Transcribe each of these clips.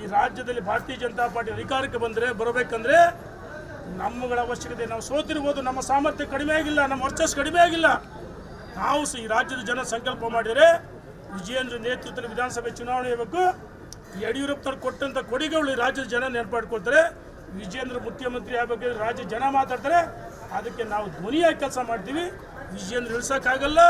ಈ ರಾಜ್ಯದಲ್ಲಿ ಭಾರತೀಯ ಜನತಾ ಪಾರ್ಟಿ ಅಧಿಕಾರಕ್ಕೆ ಬಂದರೆ, ಬರಬೇಕಂದ್ರೆ ನಮ್ಮಗಳ ಅವಶ್ಯಕತೆ. ನಾವು ಸೋತಿರ್ಬೋದು, ನಮ್ಮ ಸಾಮರ್ಥ್ಯ ಕಡಿಮೆ ಆಗಿಲ್ಲ, ನಮ್ಮ ವರ್ಚಸ್ಸು ಕಡಿಮೆ ಆಗಿಲ್ಲ. ನಾವು ಈ ರಾಜ್ಯದ ಜನ ಸಂಕಲ್ಪ ಮಾಡಿದರೆ ವಿಜಯೇಂದ್ರ ನೇತೃತ್ವದ ವಿಧಾನಸಭೆ ಚುನಾವಣೆ ಬೇಕು ಯಡಿಯೂರಪ್ಪನವ್ರು ಕೊಟ್ಟಂಥ ಕೊಡುಗೆಗಳು ಈ ರಾಜ್ಯದ ಜನ ನೆನಪಾಡ್ಕೊಳ್ತಾರೆ. ವಿಜಯೇಂದ್ರ ಮುಖ್ಯಮಂತ್ರಿ ಆಗಬೇಕು ರಾಜ್ಯ ಜನ ಮಾತಾಡ್ತಾರೆ. ಅದಕ್ಕೆ ನಾವು ಧ್ವನಿಯಾಗಿ ಕೆಲಸ ಮಾಡ್ತೀವಿ. ವಿಜಯೇಂದ್ರ ಇಳಿಸೋಕ್ಕಾಗಲ್ಲ.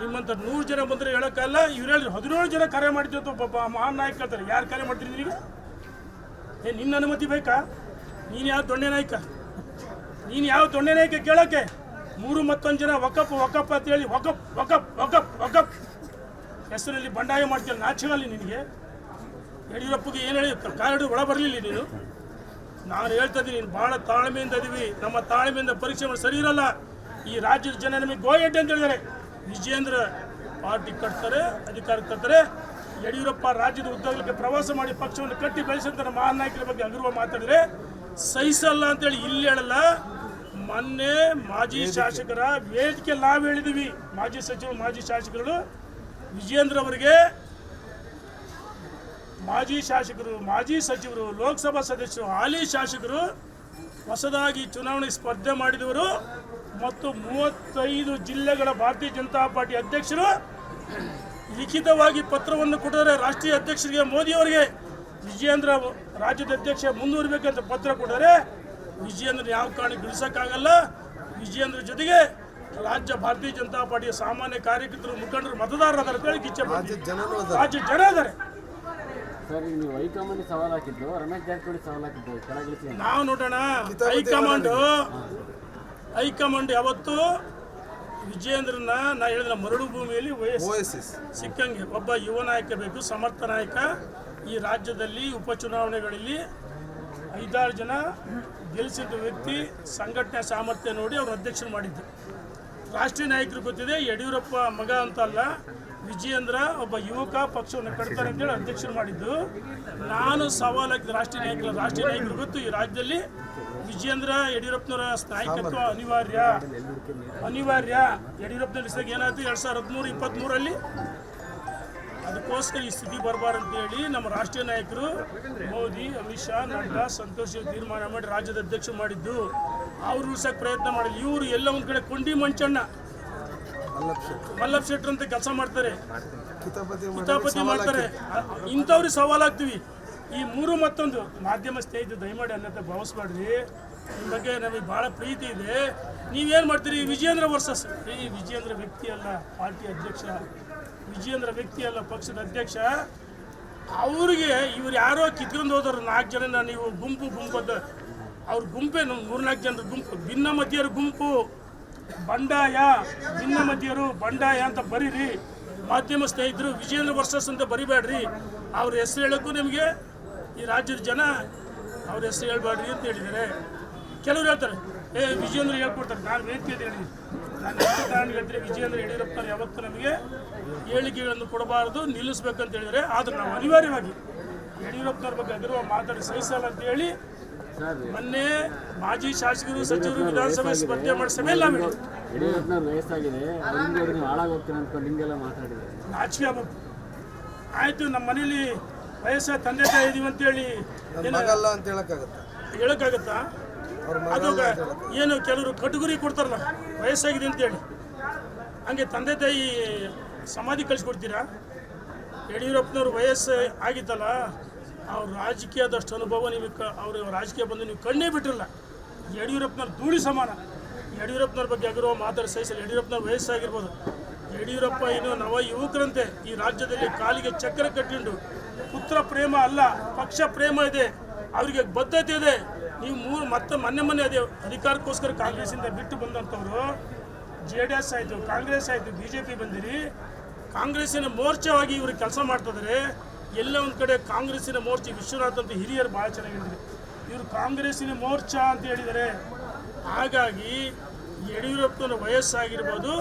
ನಿಮ್ಮಂಥ ನೂರು ಜನ ಬಂದರೆ ಹೇಳೋಕ್ಕಲ್ಲ, ಇವ್ರು ಹೇಳಿ ಹದಿನೇಳು ಜನ ಕರೆ ಅಂತ ಒಬ್ಬ ಮಹಾನ್ ನಾಯಕ ಹೇಳ್ತಾರೆ. ಯಾರು ಕರೆ ಮಾಡ್ತೀರಿ ನೀವು? ಏ, ನಿನ್ನ ಅನುಮತಿ ಬೇಕಾ? ನೀನು ಯಾವ ದೊಣ್ಣೆ ನಾಯಕ? ನೀನು ಯಾವ ದೊಣ್ಣೆ ನಾಯಕ ಕೇಳೋಕ್ಕೆ? ಮೂರು ಮತ್ತೊಂದು ಜನ ವಕಪ್ ವಕಪ್ ಅಂತ ಹೇಳಿ ವಕಪ್ ಒಕಪ್ ವಕಪ್ ವಕಪ್. ಹೆಸರಲ್ಲಿ ಬಂಡಾಯ ಮಾಡ್ತೀಯ ನಾಚಗಲ್ಲಿ ನಿನಗೆ. ಯಡಿಯೂರಪ್ಪಗೆ ಏನು ಹೇಳಿ ಕಾರಡು ಒಳ ಬರಲಿಲ್ಲ ನೀನು? ನಾನು ಹೇಳ್ತಾ ಇದ್ದೀನಿ, ನೀನು ಭಾಳ ತಾಳ್ಮೆಯಿಂದ ಇದೀವಿ. ನಮ್ಮ ತಾಳ್ಮೆಯಿಂದ ಪರೀಕ್ಷೆ ಸರಿ ಇರಲ್ಲ. ಈ ರಾಜ್ಯದ ಜನ ನಮಗೆ ಗೋಯಡ್ಡೆ ಅಂತ ಹೇಳಿದ್ದಾರೆ. ವಿಜೇಂದ್ರ ಪಾರ್ಟಿ ಕಟ್ತಾರೆ ಅಧಿಕಾರ ಕಟ್ತಾರೆ. ಯಡಿಯೂರಪ್ಪ ರಾಜ್ಯದ ಉದ್ಯೋಗಕ್ಕೆ ಪ್ರವಾಸ ಮಾಡಿ ಪಕ್ಷವನ್ನು ಕಟ್ಟಿ ಬೆಳೆಸಿದಂಥ ಮಹಾನ್ ನಾಯಕರ ಬಗ್ಗೆ ಅಗರ್ವ ಮಾತಾಡಿದ್ರೆ ಸಹಿಸಲ್ಲ ಅಂತೇಳಿ ಇಲ್ಲಿ ಹೇಳಲ್ಲ. ಮೊನ್ನೆ ಮಾಜಿ ಶಾಸಕರ ವೇದಿಕೆ ನಾವು ಹೇಳಿದೀವಿ. ಮಾಜಿ ಸಚಿವರು ಮಾಜಿ ಶಾಸಕರು ವಿಜೇಂದ್ರ ಅವರಿಗೆ ಮಾಜಿ ಶಾಸಕರು ಮಾಜಿ ಸಚಿವರು ಲೋಕಸಭಾ ಸದಸ್ಯರು ಹಾಲಿ ಶಾಸಕರು ಹೊಸದಾಗಿ ಚುನಾವಣೆ ಸ್ಪರ್ಧೆ ಮಾಡಿದವರು. ಮತ್ತು ಮೂವತ್ತೈದು ಜಿಲ್ಲೆಗಳ ಭಾರತೀಯ ಜನತಾ ಪಾರ್ಟಿ ಅಧ್ಯಕ್ಷರು ಲಿಖಿತವಾಗಿ ಪತ್ರವನ್ನು ಕೊಟ್ಟರೆ ರಾಷ್ಟ್ರೀಯ ಅಧ್ಯಕ್ಷರಿಗೆ ಮೋದಿಯವರಿಗೆ ವಿಜಯೇಂದ್ರ ರಾಜ್ಯದ ಅಧ್ಯಕ್ಷ ಮುಂದುವರಿಬೇಕಂತ ಪತ್ರ ಕೊಟ್ಟರೆ ವಿಜಯೇಂದ್ರ ಯಾವ ಕಾರಣಕ್ಕೆ ಬಿಡಿಸೋಕ್ಕಾಗಲ್ಲ. ವಿಜಯೇಂದ್ರ ಜೊತೆಗೆ ರಾಜ್ಯ ಭಾರತೀಯ ಜನತಾ ಪಾರ್ಟಿಯ ಸಾಮಾನ್ಯ ಕಾರ್ಯಕರ್ತರು ಮುಖಂಡರು ಮತದಾರರ ಅದರ ಕೇಳಿ ಇಚ್ಛೆ ರಾಜ್ಯ ಜನ ಇದ್ದಾರೆ ಸರ್ ನೀವು ಹೈಕಮಾಂಡ್ ಸವಾಲ್ ಹಾಕಿದ್ದು ರಮೇಶ್ ಜಾರಕಿಹೊಳಿ ಸವಾಲ್ ಹಾಕಿದ್ದು ಕೆಳಗಿಳಿಸಿ ನಾವು ನೋಡೋಣ. ಹೈಕಮಾಂಡ್ ಹೈಕಮಾಂಡ್ ಯಾವತ್ತು ವಿಜಯೇಂದ್ರನ ನಾ ಹೇಳಿದ ಮರಳು ಭೂಮಿಯಲ್ಲಿ ವಯಸ್ಸು ಸಿಕ್ಕಂಗೆ. ಒಬ್ಬ ಯುವ ನಾಯಕ ಬೇಕು ಸಮರ್ಥ ನಾಯಕ. ಈ ರಾಜ್ಯದಲ್ಲಿ ಉಪಚುನಾವಣೆಗಳಲ್ಲಿ ಐದಾರು ಜನ ಗೆಲ್ಲಿಸಿದ ವ್ಯಕ್ತಿ ಸಂಘಟನೆ ಸಾಮರ್ಥ್ಯ ನೋಡಿ ಅವರು ಅಧ್ಯಕ್ಷರು ಮಾಡಿದ್ರು ರಾಷ್ಟ್ರೀಯ ನಾಯಕರು ಗೊತ್ತಿದೆ ಯಡಿಯೂರಪ್ಪ ಮಗ ಅಂತ ಅಲ್ಲ ವಿಜಯೇಂದ್ರ ಒಬ್ಬ ಯುವಕ ಪಕ್ಷವನ್ನು ಕಟ್ತಾರೆ ಅಂತೇಳಿ ಅಧ್ಯಕ್ಷರು ಮಾಡಿದ್ದು. ನಾನು ಸವಾಲು ಹಾಕಿದ ರಾಷ್ಟ್ರೀಯ ನಾಯಕರು ರಾಷ್ಟ್ರೀಯ ನಾಯಕರು ಗೊತ್ತು, ಈ ರಾಜ್ಯದಲ್ಲಿ ವಿಜಯೇಂದ್ರ ಯಡಿಯೂರಪ್ಪನವರ ನಾಯಕತ್ವ ಅನಿವಾರ್ಯ. ಅನಿವಾರ್ಯ. ಯಡಿಯೂರಪ್ಪನ ಏನಾಯ್ತು? ಎರಡು ಸಾವಿರದ ಹದಿಮೂರು ಇಪ್ಪತ್ತ್ಮೂರಲ್ಲಿ ಅದಕ್ಕೋಸ್ಕರ ಈ ಸ್ಥಿತಿ ಅಂತೇಳಿ ನಮ್ಮ ರಾಷ್ಟ್ರೀಯ ನಾಯಕರು ಮೋದಿ, ಅಮಿತ್ ಶಾ, ನಡ್ಡಾ, ಸಂತೋಷ್ ತೀರ್ಮಾನ ಮಾಡಿ ರಾಜ್ಯದ ಅಧ್ಯಕ್ಷರು ಮಾಡಿದ್ದು. ಅವ್ರು ಉಳಿಸೋಕೆ ಪ್ರಯತ್ನ ಮಾಡಿದ್ರು ಇವರು ಎಲ್ಲ ಒಂದು ಕಡೆ ಕೊಂಡಿ ಮಂಚಣ್ಣ. ವಲ್ಲಭ ಶೆಟ್ರ್. ಅಂತ ಕೆಲಸ ಮಾಡ್ತಾರೆ. ಕಿತಾಪತಿ ಮಾಡ್ತಾರೆ. ಇಂಥವ್ರಿಗೆ ಸವಾಲಾಗ್ತೀವಿ. ಈ ಮೂರು ಮತ್ತೊಂದು ಮಾಧ್ಯಮ ಸ್ನೇಹಿತ ದಯಮಾಡಿ ಅನ್ನತ್ತ ಭಾವಿಸ್ಬೇಡ್ರಿ. ನಿಮ್ಮ ಬಗ್ಗೆ ನಮಗೆ ಭಾಳ ಪ್ರೀತಿ ಇದೆ. ನೀವೇನು ಮಾಡ್ತೀರಿ? ವಿಜಯೇಂದ್ರ ವರ್ಸಸ್. ಈ ವಿಜಯೇಂದ್ರ ವ್ಯಕ್ತಿ ಅಲ್ಲ ಪಾರ್ಟಿ ಅಧ್ಯಕ್ಷ. ವಿಜಯೇಂದ್ರ ವ್ಯಕ್ತಿ ಅಲ್ಲ ಪಕ್ಷದ ಅಧ್ಯಕ್ಷ. ಅವ್ರಿಗೆ ಇವ್ರು ಯಾರೋ ಕಿತ್ಕೊಂಡು ಹೋದವ್ರು ನಾಲ್ಕು ಜನ ನೀವು ಗುಂಪು ಗುಂಪದ ಅವ್ರ ಗುಂಪೇ ಮೂರ್ನಾಲ್ಕು ಜನರ ಗುಂಪು. ಭಿನ್ನಮತೀಯರ ಗುಂಪು. ಬಂಡಾಯ, ಭಿನ್ನಮತೀಯರು ಬಂಡಾಯ ಅಂತ ಬರೀರಿ. ಮಾಧ್ಯಮ ಸ್ನೇಹಿತರು ವಿಜಯೇಂದ್ರ ವರ್ಸಸ್ ಅಂತ ಬರಿಬೇಡ್ರಿ ಅವ್ರ ಹೆಸರು ಹೇಳೋಕ್ಕೂ ನಿಮಗೆ ಈ ರಾಜ್ಯದ ಜನ ಅವ್ರ ಹೆಸರು ಹೇಳ್ಬೇಡ್ರಿ ಅಂತ ಹೇಳಿದ್ದಾರೆ. ಕೆಲವ್ರು ಹೇಳ್ತಾರೆ, ಏ, ವಿಜಯೇಂದ್ರ ಹೇಳ್ಕೊಡ್ತಾರೆ, ನಾನು ವೇದಿಕೆ ಹೇಳಿ ನಾನು ನಾನು ಹೇಳ್ತೀನಿ, ವಿಜಯೇಂದ್ರ ಯಡಿಯೂರಪ್ಪನವ್ರು ಯಾವತ್ತೂ ನಮಗೆ ಹೇಳಿಕೆಗಳನ್ನು ಕೊಡಬಾರದು, ನಿಲ್ಲಿಸ್ಬೇಕಂತ ಹೇಳಿದರೆ ಆದರೆ ನಾವು ಅನಿವಾರ್ಯವಾಗಿ ಯಡಿಯೂರಪ್ಪನವ್ರ ಬಗ್ಗೆ ಅಗರ್ವ ಮಾತಾಡಿ ಸಹಿಸಲ್ಲ ಅಂತ ಹೇಳಿ ಮೊನ್ನೆ ಮಾಜಿ ಶಾಸಕರು ಸಚಿವರು ವಿಧಾನಸಭೆ ಸ್ಪರ್ಧೆ ಮಾಡಿ ಸಮಯ ಇಲ್ಲ ಹೇಳಿದ್ವಿ. ಯಡಿಯೂರಪ್ಪನವ್ರ ವಯಸ್ಸಾಗಿದೆ ಹಿಂಗೆ ಹೋದ್ರೆ ನೀವು ಹಾಳಾಗಿ ಹೋಗ್ತೀರ ಅನ್ಕೊಂಡು ಹಿಂಗೆಲ್ಲ ಮಾತಾಡಿದ್ದಾರೆ. ನಾಚಿಕೆ ಆಗ್ಬೇಕು ಆಯಿತು ನಮ್ಮ ಮನೇಲಿ ವಯಸ್ಸ ತಂದೆ ತಾಯಿ ಇದೀವಿ ಅಂತೇಳಿ ನನ್ನ ಮಗಲ್ಲ ಅಂತ ಹೇಳಕ್ಕಾಗತ್ತೆ? ಅದು ಏನು ಕೆಲವರು ಕಟಗುರಿ ಕೊಡ್ತಾರಲ್ಲ ವಯಸ್ಸಾಗಿದೆ ಅಂತೇಳಿ. ಹಂಗೆ ತಂದೆ ತಾಯಿ ಸಮಾಧಿ ಕಳಿಸ್ಕೊಡ್ತೀರಾ? ಯಡಿಯೂರಪ್ಪನವ್ರ ವಯಸ್ಸು ಆಗಿತ್ತಲ್ಲ ಅವ್ರ ರಾಜಕೀಯದಷ್ಟು ಅನುಭವ ನೀವು ಕ ಅವರು ರಾಜಕೀಯ ಬಂದು ನೀವು ಕಣ್ಣೇ ಬಿಟ್ಟಿರಲ್ಲ ಯಡಿಯೂರಪ್ಪನವ್ರ ಧೂಳಿ ಸಮಾನ. ಯಡಿಯೂರಪ್ಪನವ್ರ ಬಗ್ಗೆ ಆಗಿರೋ ಮಾತಾಡಿ ಸಹಿಸಲ್ಲ. ಯಡಿಯೂರಪ್ಪನವ್ರ ವಯಸ್ಸಾಗಿರ್ಬೋದು. ಯಡಿಯೂರಪ್ಪ ಇನ್ನು ನವ ಯುವಕರಂತೆ ಈ ರಾಜ್ಯದಲ್ಲಿ ಕಾಲಿಗೆ ಚಕ್ರ ಕಟ್ಟಿಂಡು. ಪುತ್ರ ಪ್ರೇಮ ಅಲ್ಲ, ಪಕ್ಷ ಪ್ರೇಮ ಇದೆ, ಅವರಿಗೆ ಬದ್ಧತೆ ಇದೆ. ನೀವು ಮೂರು ಮತ್ತೆ ಮೊನ್ನೆ ಮೊನ್ನೆ ಅದೇ ಅಧಿಕಾರಕ್ಕೋಸ್ಕರ ಕಾಂಗ್ರೆಸ್ಸಿಂದ ಬಿಟ್ಟು ಬಂದಂಥವ್ರು ಜೆ ಡಿ ಎಸ್ ಆಯಿತು, ಕಾಂಗ್ರೆಸ್ ಆಯಿತು, ಬಿ ಜೆ ಪಿ ಬಂದಿರಿ. ಕಾಂಗ್ರೆಸ್ಸಿನ ಮೋರ್ಚಾವಾಗಿ ಇವರು ಕೆಲಸ ಮಾಡ್ತಿದ್ದಾರೆ ಎಲ್ಲ ಒಂದು ಕಡೆ ಕಾಂಗ್ರೆಸ್ಸಿನ ಮೋರ್ಚೆ, ವಿಶ್ವನಾಥ್ ಅಂತ ಹಿರಿಯರು ಭಾಳ ಚೆನ್ನಾಗಿ ಹೇಳಿದ್ದಾರೆ ಇವರು ಕಾಂಗ್ರೆಸ್ಸಿನ ಮೋರ್ಚಾ ಅಂತ ಹೇಳಿದ್ದಾರೆ ಹಾಗಾಗಿ ಯಡಿಯೂರಪ್ಪನ ವಯಸ್ಸಾಗಿರ್ಬೋದು,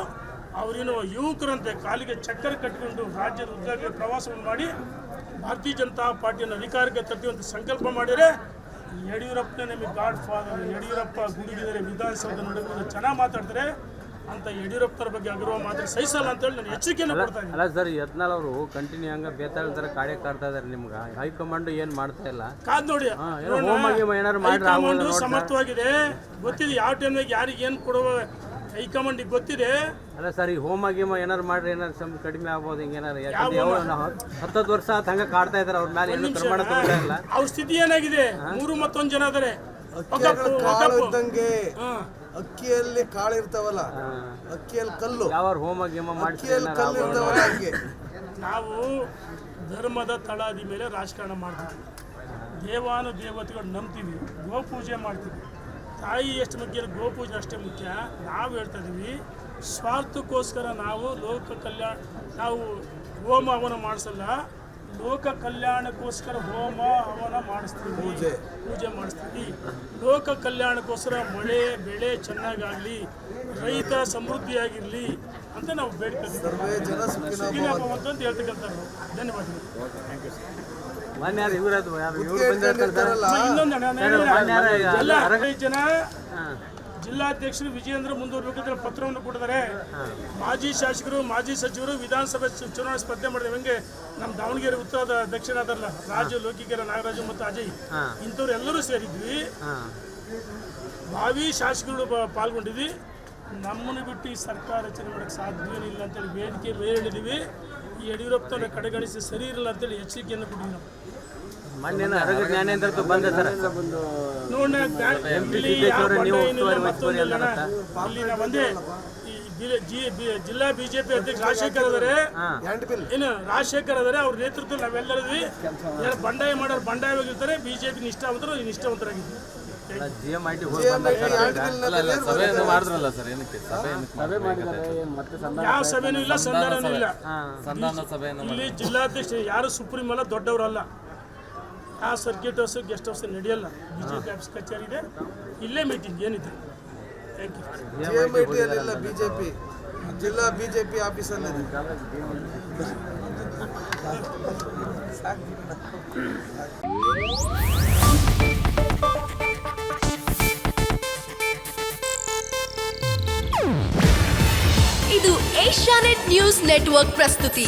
ಅವರಿನ ಯುವಕರಂತೆ ಕಾಲಿಗೆ ಚಕ್ಕರ ಕಟ್ಟಿಕೊಂಡು ರಾಜ್ಯದ ಉದ್ಯೋಗ ಪ್ರವಾಸವನ್ನು ಮಾಡಿ ಭಾರತೀಯ ಜನತಾ ಪಾರ್ಟಿಯನ್ನು ಅಧಿಕಾರಕ್ಕೆ ತಟ್ಟುವಂತ ಸಂಕಲ್ಪ ಮಾಡಿದರೆ, ಯಡಿಯೂರಪ್ಪನೇ ನಿಮಗೆ ಗಾಡ್ ಫಾದರ್ ಯಡಿಯೂರಪ್ಪ ಗುಡುಗಿದರೆ ವಿಧಾನಸೌಧ ನಡುವೆ ಚೆನ್ನಾಗಿ ಮಾತಾಡ್ತಾರೆ. ಅಂತ ಯಡಿಯೂರಪ್ಪರ ಬಗ್ಗೆ ಆಗಿರುವ ಮಾತ್ರ ಸಹಿಸಲ್ಲ ಅಂತೇಳಿ ನಾನು ಎಚ್ಚರಿಕೆಯನ್ನು ಕೊಡ್ತಾ ಇದ್ದೀನಿ. ಅಲ್ಲ ಸರ್ ಯತ್ನಾಳ್ ಅವರು ಕಂಟಿನ್ಯೂ ಹಂಗ ಬೇತಾಳ ತರ ಕಾಡೆ ಕಾಡ್ತಾ ಇದಾರೆ ನಿಮ್ಗೆ. ಹೈಕಮಾಂಡ್ ಏನ್ ಮಾಡ್ತಾ ಇಲ್ಲ? ಕಾದ್ ನೋಡಿ. ಏನಾರು ಏನೋ ಹೋಮ ಗೀಮ ಏನಾದ್ರು ಮಾಡ್ರೆ ಹೈಕಮಾಂಡ್. ಸಮರ್ಥವಾಗಿದೆ. ಗೊತ್ತಿದೆ ಯಾವ ಟೈಮ್ನಾಗ ಯಾರಿಗೆ ಏನು ಕೊಡುವ ಹೈಕಮಾಂಡಿಗೆ ಗೊತ್ತಿದೆ. ಅಲ್ಲ ಸರ್ ಈ ಹೋಮ ಗೀಮ ಏನಾರು ಮಾಡ್ರಿ ಏನಾರು ಸಮ್ ಕಡಿಮೆ ಆಗ್ಬೋದು ಹಿಂಗೇನಾರು ಯಾಕಂದ್ರೆ ಹತ್ತತ್ತು ವರ್ಷ ಆತ ಹಂಗ ಕಾಡ್ತಾ ಇದಾರೆ ಅವ್ರ ಮೇಲೆ ಏನು ಪ್ರಮಾಣ ಅವ್ರ ಸ್ಥಿತಿ ಏನಾಗಿದೆ? ಮೂರು ಮತ್ತೊಂದು ಜನ ಅದಾರೆ ಅಕ್ಕಿಯಲ್ಲಿ ಕಾಳು ಇರ್ತಾವಲ್ಲ ಅಕ್ಕಿಯಲ್ಲಿ ಕಲ್ಲು. ಯಾವ ಹೋಮ ಗೀಮ ಮಾಡಿಸಿ ಅಕ್ಕಿಯಲ್ಲಿ ಕಲ್ಲು ಇರ್ತಾವಲ್ಲ ಹಂಗೆ ನಾವು ಧರ್ಮದ ತಳಾದಿ ಮೇಲೆ ರಾಜಕಾರಣ ಮಾಡ್ತೀವಿ. ದೇವಾನು ದೇವತೆಗಳು ನಂಬ್ತೀವಿ ಗೋಪೂಜೆ ಮಾಡ್ತೀವಿ. ತಾಯಿ ಎಷ್ಟು ಮುಖ್ಯ ಗೋ ಗೋಪೂಜೆ ಅಷ್ಟೇ ಮುಖ್ಯ. ನಾವು ಹೇಳ್ತಾ ಇದೀವಿ ಸ್ವಾರ್ಥಕ್ಕೋಸ್ಕರ ನಾವು ಲೋಕ ಕಲ್ಯಾಣ ನಾವು ಹೋಮ ಹವನ ಮಾಡಿಸಲ್ಲ ಲೋಕ ಕಲ್ಯಾಣಕ್ಕೋಸ್ಕರ ಹೋಮ ಹವನ ಮಾಡಿಸ್ತೀವಿ ಪೂಜೆ. ಪೂಜೆ ಮಾಡಿಸ್ತೀವಿ ಲೋಕ ಕಲ್ಯಾಣಕ್ಕೋಸ್ಕರ ಮಳೆ ಬೆಳೆ ಚೆನ್ನಾಗಾಗಲಿ ರೈತ ಸಮೃದ್ಧಿಯಾಗಿರಲಿ ಅಂತ ನಾವು ಅಂತ ಹೇಳ್ತಕ್ಕಂಥದ್ದು ಧನ್ಯವಾದಗಳು ಇನ್ನೊಂದು ಜನ ಹಾಂ ಜಿಲ್ಲಾಧ್ಯಕ್ಷರು ವಿಜಯೇಂದ್ರ ಮುಂದುವರಿಬೇಕಂದ್ರೆ ಪತ್ರವನ್ನು ಕೊಟ್ಟಿದ್ದಾರೆ. ಮಾಜಿ ಶಾಸಕರು ಮಾಜಿ ಸಚಿವರು ವಿಧಾನಸಭೆ ಚುನಾವಣೆ ಸ್ಪರ್ಧೆ ಮಾಡಿದ್ರೆ ಹೆಂಗೆ ನಮ್ಮ ದಾವಣಗೆರೆ ಉತ್ತರದ ದಕ್ಷಿಣ ಅದಲ್ಲ ರಾಜು ಲೋಕಿಕೆರ ನಾಗರಾಜು ಮತ್ತು ಅಜಯ್. ಇಂಥವ್ರೆಲ್ಲರೂ ಇಂಥವ್ರು ಎಲ್ಲರೂ ಸೇರಿದ್ವಿ. ಬಾವಿ ಭಾವಿ ಶಾಸಕರು ಪಾಲ್ಗೊಂಡಿದ್ವಿ. ನಮ್ಮನ್ನು ಬಿಟ್ಟು ಈ ಸರ್ಕಾರ ರಚನೆ ಮಾಡೋಕ್ಕೆ ಸಾಧ್ಯವೇನಿಲ್ಲ ಇಲ್ಲ ಅಂತೇಳಿ ವೇದಿಕೆ ಮೇಲೆ ಹೇಳಿದ್ದೀವಿ ಈ ಯಡಿಯೂರಪ್ಪನ ಕಡೆಗಣಿಸಿ ಸರಿ ಇರಲ್ಲ ಅಂತೇಳಿ ಎಚ್ಚರಿಕೆಯನ್ನು ಕೊಟ್ಟಿದ್ದೀವಿ ನಾವು. ಮೊನ್ನೆ ಅರಗ ಜ್ಞಾನೇಂದ್ರದ್ದು ಬಂದ ಸರ್. ಇಲ್ಲಿ ಸಿದ್ದೇಶ್ವರ ನೀವು ಉಸ್ತುವಾರಿ ಇಲ್ಲ ಒಂದೇ ಜಿ- ಜಿಲ್ಲಾ ಬಿಜೆಪಿ ಅಧ್ಯಕ್ಷ ರಾಜಶೇಖರ್ ಆದರೆ ಬಿಲ್ ಏನು ರಾಜಶೇಖರ್ ಆದರೆ ಅವ್ರ ನೇತೃತ್ವದಲ್ಲಿ ನಾವೆಲ್ಲರೂ ಯಾರು ಬಂಡಾಯ ಮಾಡೋರು ಬಂಡಾಯವಾಗಿರ್ತಾರೆ ಬಿಜೆಪಿ ನಿಷ್ಠಾವಂತರು ಸಂಧಾನ ಯಾವ ಸಭೆನೂ ಇಲ್ಲ ಸಂಧಾನನೂ ಇಲ್ಲ. ಸಂಧಾನ ಸಭೆಯನ್ನು ಇಲ್ಲಿ ಜಿಲ್ಲಾಧ್ಯಕ್ಷ ಯಾರು ಸುಪ್ರೀಂ ಅಲ್ಲ ದೊಡ್ಡವರಲ್ಲ. ಆ ಸರ್ಕ್ಯೂಟ್ ಹೌಸ್ ಗೆಸ್ಟ್ ಹೌಸ್ ನಡೆಯಲ್ಲ. ಬಿಜೆಪಿ ಆಫೀಸ್ ಕಚೇರಿ ಇದೆ. ಇಲ್ಲೇ ಮೀಟಿಂಗ್ ಏನಿದೆ? Thank you B M P ಜಿಲ್ಲಾ ಬಿ ಬಿಜೆಪಿ ಜಿಲ್ಲಾ ಬಿಜೆಪಿ ಆಫೀಸಲ್ಲಿದೆ ಇದು ಏಷ್ಯಾನೆಟ್ ನ್ಯೂಸ್ ನೆಟ್ವರ್ಕ್ ಪ್ರಸ್ತುತಿ.